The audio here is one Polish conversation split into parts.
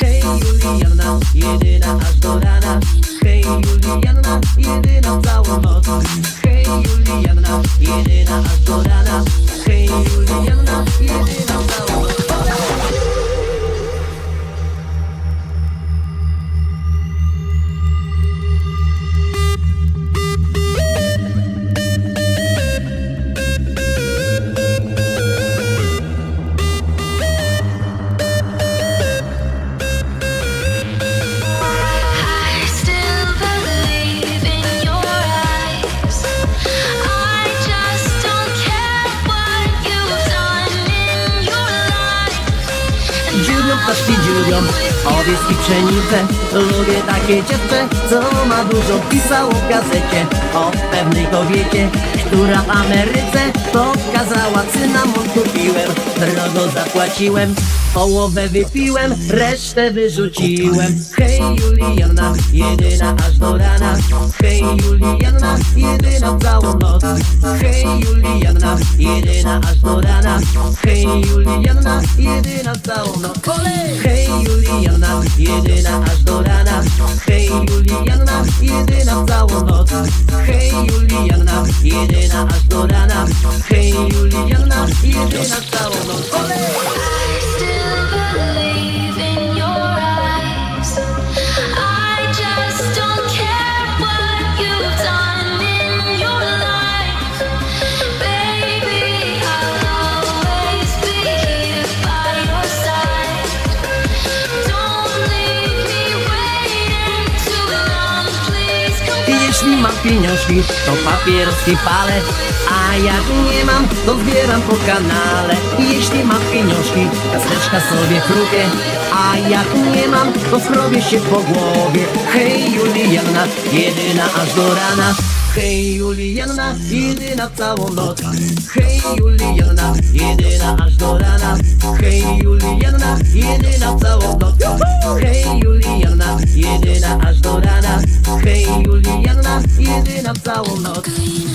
Hej Juliana, jedyna aż do rana. Hej Juliana. Ptaszki dziubią, owiec i pszenicę Lubię takie dziewczę, co ma dużo pisało w gazecie. O pewnej kobiecie, która w Ameryce Pokazała cynamon kupiłem, drogo zapłaciłem Połowę wypiłem, resztę wyrzuciłem. Hej Juliana, jedyna aż do rana Hej Juliana, jedyna całą noc. Hej Juliana, jedyna aż do rana. Hej Juliana, jedyna całą noc. Hej Juliana, jedyna aż do rana. Hej Juliana, jedyna całą noc. Hej Juliana, jedyna aż do rana. Hej Juliana, jedyna całą noc Jeśli mam pieniążki, to papierski palę A jak nie mam, to zbieram po kanale. Jeśli mam pieniążki, kasteczka sobie chrupię A jak nie mam, to skrobię się po głowie. Hej Juliana, jedyna aż do rana. Hej Juliana, jedyna całą noc. Hej Juliana, jedyna aż do rana. Hej Juliana, jedyna całą noc w całą noc.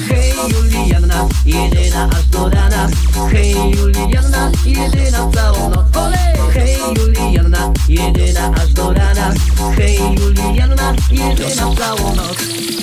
Hej Juliana, jedyna aż do rana. Hej Juliana, jedyna całą noc. Hej Juliana, jedyna aż do rana. Hej Juliana, jedyna całą noc